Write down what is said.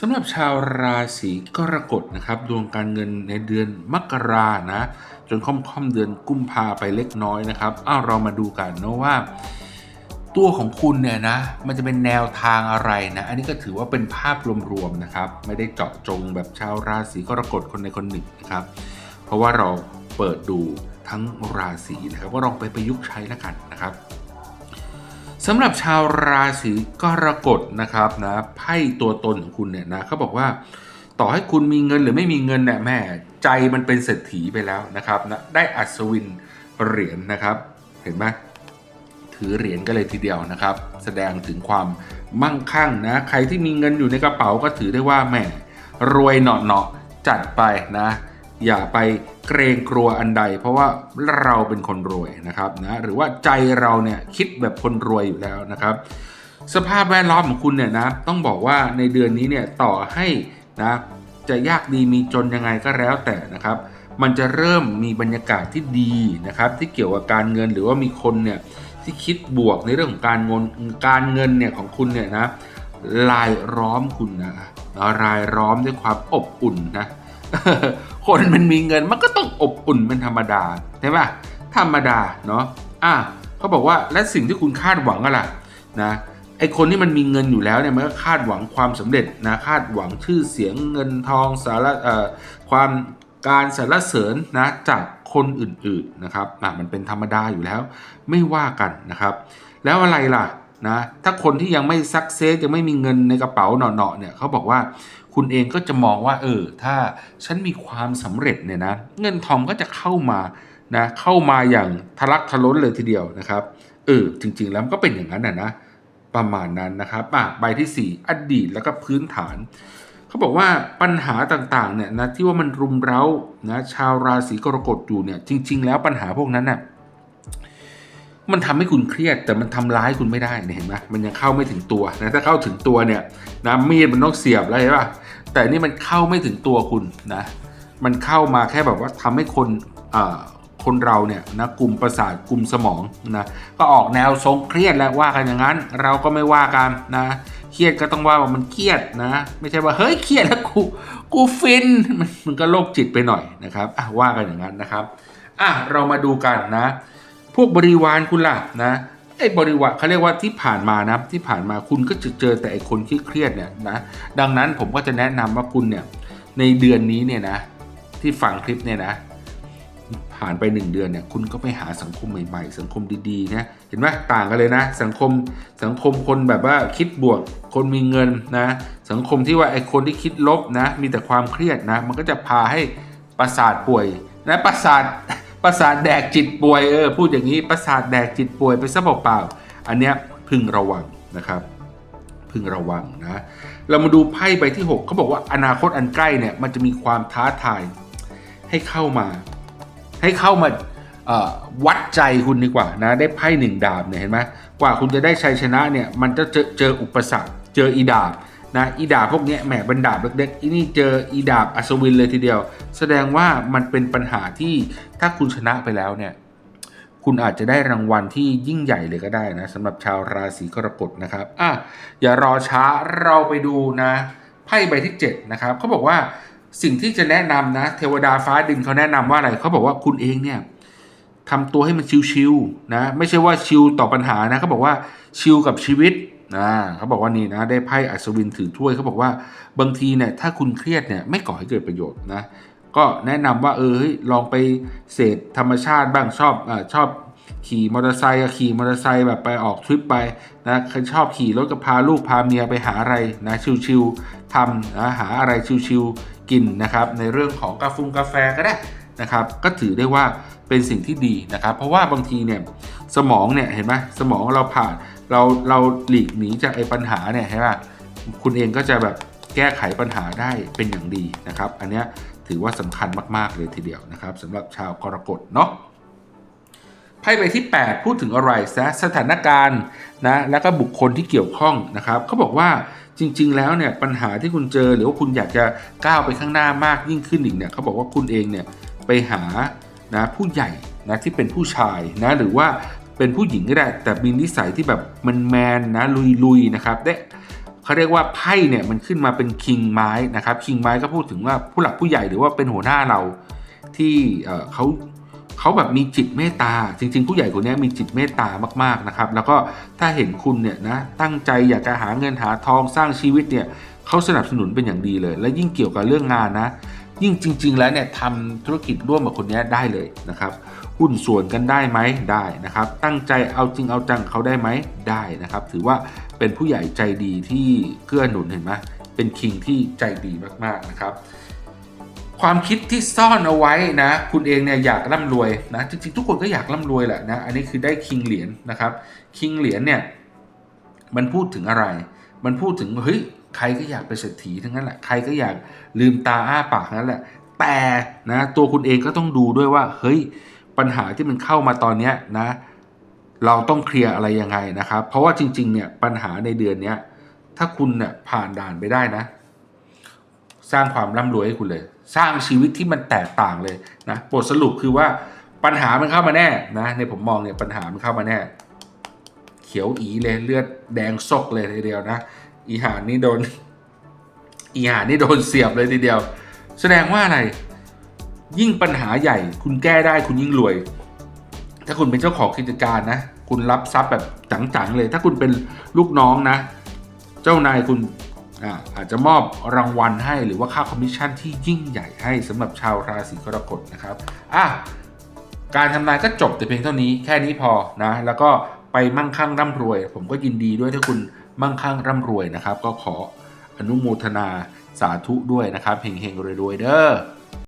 สำหรับชาวราศีกรกฎนะครับดวงการเงินในเดือนมกรานะจนค่อมๆเดือนกุมภาไปเล็กน้อยนะครับอ้าวเรามาดูกันเนาะว่า ตัวของคุณเนี่ยนะมันจะเป็นแนวทางอะไรนะอันนี้ก็ถือว่าเป็นภาพรวมๆนะครับ ไม่ได้เจาะจงแบบชาวราศีกรกฎคนใดคนหนึ่งนะครับ เพราะว่าเราเปิดดูทั้งราศีนะครับก็ลองไปประยุกต์ใช้แล้วกันนะครับ สำหรับชาวราศีกรกฎนะครับนะไพ่ตัวตนของคุณเนี่ยนะเขาบอกว่า ต่อให้คุณมีเงินหรือไม่มีเงินเนี่ยแม่ใจมันเป็นเศรษฐีไปแล้วนะครับนะได้อัศวินเหรียญนะครับ เห็นไหมถือเหรียญกันเลยทีเดียวนะครับ แสดงถึงความมั่งคั่งนะใครที่มีเงินอยู่ในกระเป๋าก็ถือได้ว่าแม่รวยเหนาะเนาะๆจัดไปนะ อย่าไปเกรงกลัวอันใด เพราะว่าเราเป็นคนรวยนะครับนะหรือว่าใจเราเนี่ยคิดแบบคนรวยอยู่แล้วนะครับ สภาพแวดล้อมของคุณเนี่ยนะต้องบอกว่าในเดือนนี้เนี่ยต่อให้นะจะยากดีมีจนยังไงก็แล้วแต่นะครับ มันจะเริ่มมีบรรยากาศที่ดีนะครับที่เกี่ยวกับการเงินหรือว่ามีคนเนี่ยที่คิดบวกในเรื่องของการเงินการเงินเนี่ยของคุณเนี่ยนะลายล้อมคุณนะรายล้อมด้วยความอบอุ่นนะ คนมันมีเงินมันก็ต้องอบอุ่นเป็นธรรมดาใช่ปะธรรมดาเนาะอะเขาบอกว่าและสิ่งที่คุณคาดหวังอะล่ะนะไอคนที่มันมีเงินอยู่แล้วเนี่ยมันก็คาดหวังความสำเร็จนะคาดหวังชื่อเสียงเงินทองสารเอ่อความการสรรเสริญนะจากคนอื่นๆนะครับอะมันเป็นธรรมดาอยู่แล้วไม่ว่ากันนะครับ แล้วอะไรล่ะ นะ ถ้าคนที่ยังไม่ซักเซสยังไม่มีเงินในกระเป๋าหนอๆเนี่ยเขาบอกว่าคุณเองก็จะมองว่า เออ ถ้าฉันมีความสำเร็จเนี่ยนะ เงินทองก็จะเข้ามานะเข้ามาอย่างทะลักทะล้นเลยทีเดียวนะครับ เออ จริง ๆ แล้วมันก็เป็นอย่างนั้นนะนะประมาณนั้นนะครับอะใบที่ 4 อดีตแล้วก็พื้นฐานเขาบอกว่าปัญหาต่างๆเนี่ยนะที่ว่ามันรุมเร้านะชาวราศีกรกฎอยู่เนี่ยจริง ๆ แล้วปัญหาพวกนั้นน่ะ มันทำให้คุณเครียดแต่มันทำร้ายคุณไม่ได้เนี่ยเห็นไหมมันยังเข้าไม่ถึงตัวนะถ้าเข้าถึงตัวเนี่ยนะมีดมันต้องเสียบแล้วเห็นป่ะแต่นี่มันเข้าไม่ถึงตัวคุณนะมันเข้ามาแค่แบบว่าทำให้คนอ่าคนเราเนี่ยนะกลุ่มประสาทกลุ่มสมองนะก็ออกแนวทรงเครียดแล้วว่ากันอย่างนั้น เราก็ไม่ว่ากันนะเครียดก็ต้องว่าว่ามันเครียดนะ ไม่ใช่ว่าเฮ้ยเครียดแล้วกูกูฟินมันมันก็โรคจิตไปหน่อยนะครับอะว่ากันอย่างนั้นนะครับอะเรามาดูกันนะ วกบริวารคุณล่ะนะไอ้บริวารเขาเรียกว่าที่ผ่านมานะที่ผ่านมาคุณก็จะเจอแต่ไอ้คนที่เครียดเนี่ยนะดังนั้นผมก็จะแนะนำว่าคุณเนี่ยในเดือนนี้เนี่ยนะที่ฟังคลิปเนี่ยนะ ผ่านไป 1 เดือนเนี่ยคุณก็ไปหาสังคมใหม่ๆ สังคมดีๆนะเห็นไหมต่างกันเลยนะ สังคมสังคมคนแบบว่าคิดบวกคนมีเงินนะ สังคมที่ว่าไอ้คนที่คิดลบนะ มีแต่ความเครียดนะ มันก็จะพาให้ประสาทป่วยนะประสาท ประสาทแดกจิตป่วยเออพูดอย่างนี้ประสาทแดกจิตป่วยไปซะเปล่าๆอันเนี้ยพึงระวังนะครับ พึงระวังนะเรามาดูไพ่ใบที่ 6 เขาบอกว่าอนาคตอันใกล้เนี่ยมันจะมีความท้าทายให้เข้ามา ให้เข้ามาวัดใจคุณดีกว่านะ ได้ไพ่หนึ่งดาบเนี่ยเห็นไหมกว่าคุณจะได้ชัยชนะเนี่ยมันจะเจอเจออุปสรรค เจออีดาบ นะอีดาบพวกนี้แหมบรรดาบเล็กๆอีนี่เจออีดาบอัศวินเลยทีเดียว แสดงว่ามันเป็นปัญหาที่ถ้าคุณชนะไปแล้วเนี่ย คุณอาจจะได้รางวัลที่ยิ่งใหญ่เลยก็ได้นะสำหรับชาวราศีกรกฎนะครับอะอย่ารอช้าเราไปดูนะไพ่ใบที่ 7 นะครับเขาบอกว่าสิ่งที่จะแนะนำนะ เทวดาฟ้าดินเขาแนะนำว่าอะไรเขาบอกว่าคุณเองเนี่ยทำตัวให้มันชิวๆนะ ไม่ใช่ว่าชิวต่อปัญหานะเขาบอกว่าชิวกับชีวิต นะเขาบอกว่านี่นะได้ไพ่อัศวินถือถ้วยเขาบอกว่าบางทีเนี่ยถ้าคุณเครียดเนี่ยไม่ก่อให้เกิดประโยชน์นะก็แนะนำว่าเออลองไปเสพธรรมชาติบ้างชอบอชอบขี่มอเตอร์ไซค์ขี่มอเตอร์ไซค์แบบไปออกทริปไปนะใครชอบขี่รถก็พาลูกพาเมียไปหาอะไรนะชิวๆทำนะหาอะไรชิวๆกินนะครับ ในเรื่องของกาแฟกาแฟก็ได้นะครับ ก็ถือได้ว่าเป็นสิ่งที่ดีนะครับ เพราะว่าบางทีเนี่ยสมองเนี่ยเห็นไหมสมองเราผ่าน เราเราหลีกหนีจากไอ้ปัญหาเนี่ยเห็นไหมคุณเองก็จะแบบแก้ไขปัญหาได้เป็นอย่างดีนะครับ อันเนี้ยถือว่าสำคัญมากๆเลยทีเดียวนะครับสำหรับชาวกรกฎเนาะไพ่ใบที่ 8 พูดถึงอะไรซะสถานการณ์นะแล้วก็บุคคลที่เกี่ยวข้องนะครับเขาบอกว่าจริง ๆ แล้วเนี่ยปัญหาที่คุณเจอหรือว่าคุณอยากจะก้าวไปข้างหน้ามากยิ่งขึ้นอีกเนี่ยเขาบอกว่าคุณเองเนี่ยไปหานะผู้ใหญ่นะที่เป็นผู้ชายนะหรือว่า เป็นผู้หญิงก็ได้ แต่มีนิสัยที่แบบมันแมนนะลุยๆนะครับได้เขาเรียกว่าไพ่เนี่ยมันขึ้นมาเป็นคิงไม้นะครับคิงไม้ก็พูดถึงว่าผู้หลักผู้ใหญ่หรือว่าเป็นหัวหน้าเราที่เอ่อเขาเขาแบบมีจิตเมตตา จริง ๆ ผู้ใหญ่คนนี้มีจิตเมตตามากๆนะครับ แล้วก็ถ้าเห็นคุณเนี่ยนะตั้งใจอยากจะหาเงินหาทองสร้างชีวิตเนี่ยเขาสนับสนุนเป็นอย่างดีเลย และยิ่งเกี่ยวกับเรื่องงานนะ ยิ่งจริง ๆ แล้วเนี่ยทำธุรกิจร่วมกับคนนี้ได้เลยนะครับ หุ้นส่วนกันได้ไหมได้นะครับ ตั้งใจเอาจริงเอาจังเขาได้ไหมได้นะครับ ถือว่าเป็นผู้ใหญ่ใจดีที่เกื้อหนุนเห็นไหมเป็นคิงที่ใจดีมากๆนะครับ ความคิดที่ซ่อนเอาไว้นะ คุณเองเนี่ยอยากร่ำรวยนะจริงๆทุกคนก็อยากร่ำรวยแหละนะอันนี้คือได้คิงเหรียญนะครับคิงเหรียญเนี่ยมันพูดถึงอะไร มันพูดถึงเฮ้ยใครก็อยากเป็นเศรษฐีทั้งนั้นแหละใครก็อยากลืมตาอ้าปากทั้งนั้นแหละ แต่นะตัวคุณเองก็ต้องดูด้วยว่า เฮ้ยปัญหาที่มันเข้ามาตอนนี้นะ เราต้องเคลียร์อะไรยังไงนะครับ เพราะว่าจริง ๆ เนี่ยปัญหาในเดือนเนี้ยถ้าคุณเนี่ยผ่านด่านไปได้นะ สร้างความร่ำรวยให้คุณเลย สร้างชีวิตที่มันแตกต่างเลยนะบทสรุปคือว่าปัญหามันเข้ามาแน่นะในผมมองเนี่ยปัญหามันเข้ามาแน่ เขียวอีเลยเลือดแดงซกเลยทีเดียวนะ อีหานนี่โดน อีหานนี่โดนเสียบเลยทีเดียว แสดงว่าอะไร ยิ่งปัญหาใหญ่ คุณแก้ได้คุณยิ่งรวย ถ้าคุณเป็นเจ้าของกิจการนะ คุณรับทรัพย์แบบจังๆเลย ถ้าคุณเป็นลูกน้องนะ เจ้านายคุณอาอาจจะมอบรางวัลให้หรือว่าค่าคอมมิชชั่นที่ยิ่งใหญ่ให้สำหรับชาวราศีกรกฎนะครับอะการทำนายก็จบแต่เพียงเท่านี้แค่นี้พอนะ แล้วก็ไปมั่งคั่งร่ำรวย ผมก็ยินดีด้วยถ้าคุณ มั่งคั่งร่ำรวยนะครับ ก็ขออนุโมทนาสาธุด้วยนะครับเฮงๆรวยๆเด้อ